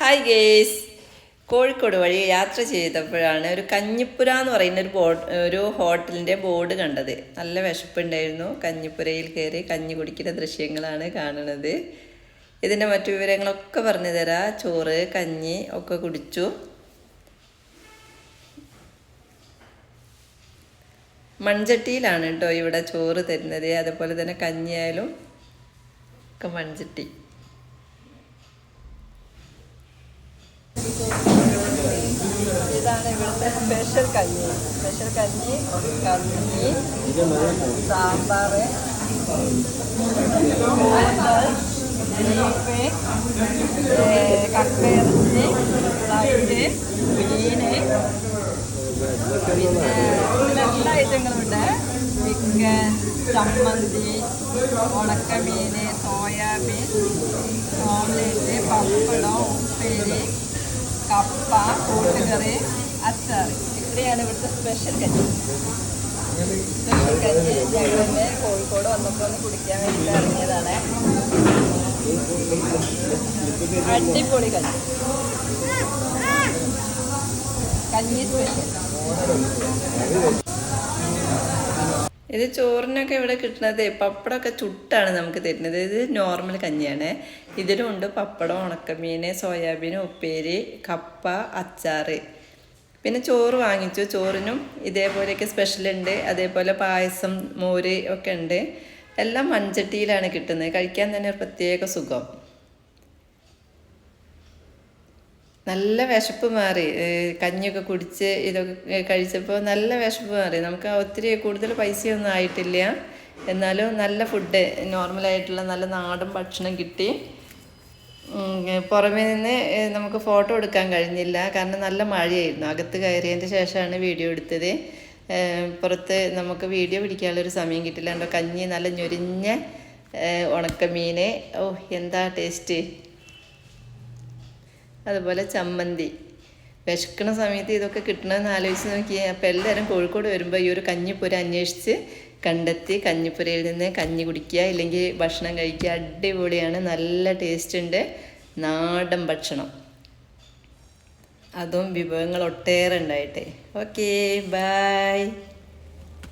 Hi guys Kozhikode വഴി യാത്ര ചെയ്തപ്പോഴാണ് ഒരു കഞ്ഞിപ്പുര എന്ന് പറയുന്ന ഒരു ബോർഡ് ഒരു ഹോട്ടലിന്റെ ബോർഡ് കണ്ടത്. നല്ല വിശപ്പുണ്ടായിരുന്നു. കഞ്ഞിപ്പുരയിൽ കയറി കഞ്ഞി കുടിക്കുന്ന ദൃശ്യങ്ങളാണ് കാണുന്നത്. ഇതിന്റെ മറ്റു വിവരങ്ങളൊക്കെ പറഞ്ഞു തരാം. ചോറ് കഞ്ഞി ഒക്കെ കുടിച്ചു. മൺചട്ടിയിലാണ് കേട്ടോ ഇവിടെ ചോറ് തരുന്നത്. അതുപോലെ തന്നെ കഞ്ഞിയായാലും ഒക്കെ മൺചട്ടി ഇതാണ് ഇവിടുത്തെ സ്പെഷ്യൽ കഞ്ഞി. സ്പെഷ്യൽ കഞ്ഞി കഞ്ഞി സാമ്പാർ ബീഫ് കക്കയിറച്ചി ഫ്ലൈറ്റ് മീന് പിന്നെ എല്ലാ ഐറ്റങ്ങളുണ്ട്. ചിക്കൻ ചമ്മന്തി ഉണക്കമീൻ സോയാബീൻ ഓംലേറ്റ് പപ്പടം ഉപ്പേരി കപ്പ കൂട്ടുകറി ഇത്രയാണ് ഇവിടുത്തെ സ്പെഷ്യൽ കഞ്ഞി. സ്പെഷ്യൽ കഞ്ഞി ഞങ്ങളിന്ന് കോഴിക്കോട് വന്നപ്പോൾ ഒന്ന് കുടിക്കാൻ വേണ്ടിയിട്ട് ഇറങ്ങിയതാണ്. അടിപൊളി കഞ്ഞി. കഞ്ഞി സ്പെഷ്യൽ ഇത് ചോറിനൊക്കെ ഇവിടെ കിട്ടുന്നത് പപ്പടമൊക്കെ ചുട്ടാണ് നമുക്ക് തരുന്നത്. ഇത് നോർമൽ കഞ്ഞിയാണ്. ഇതിലുണ്ട് പപ്പടം ഉണക്കമീൻ സോയാബീൻ ഉപ്പേരി കപ്പ അച്ചാറ്. പിന്നെ ചോറ് വാങ്ങിച്ചു. ചോറിനും ഇതേപോലെയൊക്കെ സ്പെഷ്യലുണ്ട് അതേപോലെ പായസം മോര് ഒക്കെ ഉണ്ട്. എല്ലാം മൺചട്ടിയിലാണ് കിട്ടുന്നത്. കഴിക്കാൻ തന്നെ ഒരു പ്രത്യേക സുഖം. നല്ല വിശപ്പ് മാറി. കഞ്ഞിയൊക്കെ കുടിച്ച് ഇതൊക്കെ കഴിച്ചപ്പോൾ നല്ല വിശപ്പ് മാറി. നമുക്ക് ഒത്തിരി കൂടുതൽ പൈസയൊന്നും ആയിട്ടില്ല. എന്നാലും നല്ല ഫുഡ് നോർമലായിട്ടുള്ള നല്ല നാടൻ ഭക്ഷണം കിട്ടി. പുറമേ നിന്ന് നമുക്ക് ഫോട്ടോ എടുക്കാൻ കഴിഞ്ഞില്ല. കാരണം നല്ല മഴയായിരുന്നു. അകത്ത് കയറിയതിന്റെ ശേഷമാണ് വീഡിയോ എടുത്തത്. പുറത്ത് നമുക്ക് വീഡിയോ പിടിക്കാനുള്ളൊരു സമയം കിട്ടില്ല. കണ്ടോ കഞ്ഞി നല്ല ഞൊരിഞ്ഞ ഉണക്കമീൻ ഓ എന്താ ടേസ്റ്റ്? അതുപോലെ ചമ്മന്തി. വിശക്കണ സമയത്ത് ഇതൊക്കെ കിട്ടണമെന്ന് ആലോചിച്ച് നോക്കി അപ്പോൾ എല്ലാവരും കോഴിക്കോട് വരുമ്പോൾ ഈ ഒരു കഞ്ഞിപ്പൂരം അന്വേഷിച്ച് കണ്ടെത്തി കഞ്ഞിപ്പുരയിൽ നിന്ന് കഞ്ഞി കുടിക്കുക ഇല്ലെങ്കിൽ ഭക്ഷണം കഴിക്കുക. അടിപൊളിയാണ്. നല്ല ടേസ്റ്റ് ഉണ്ട്. നാടൻ ഭക്ഷണം. അതും വിഭവങ്ങൾ ഒട്ടേറെ ഉണ്ടായിട്ടെ. Okay bye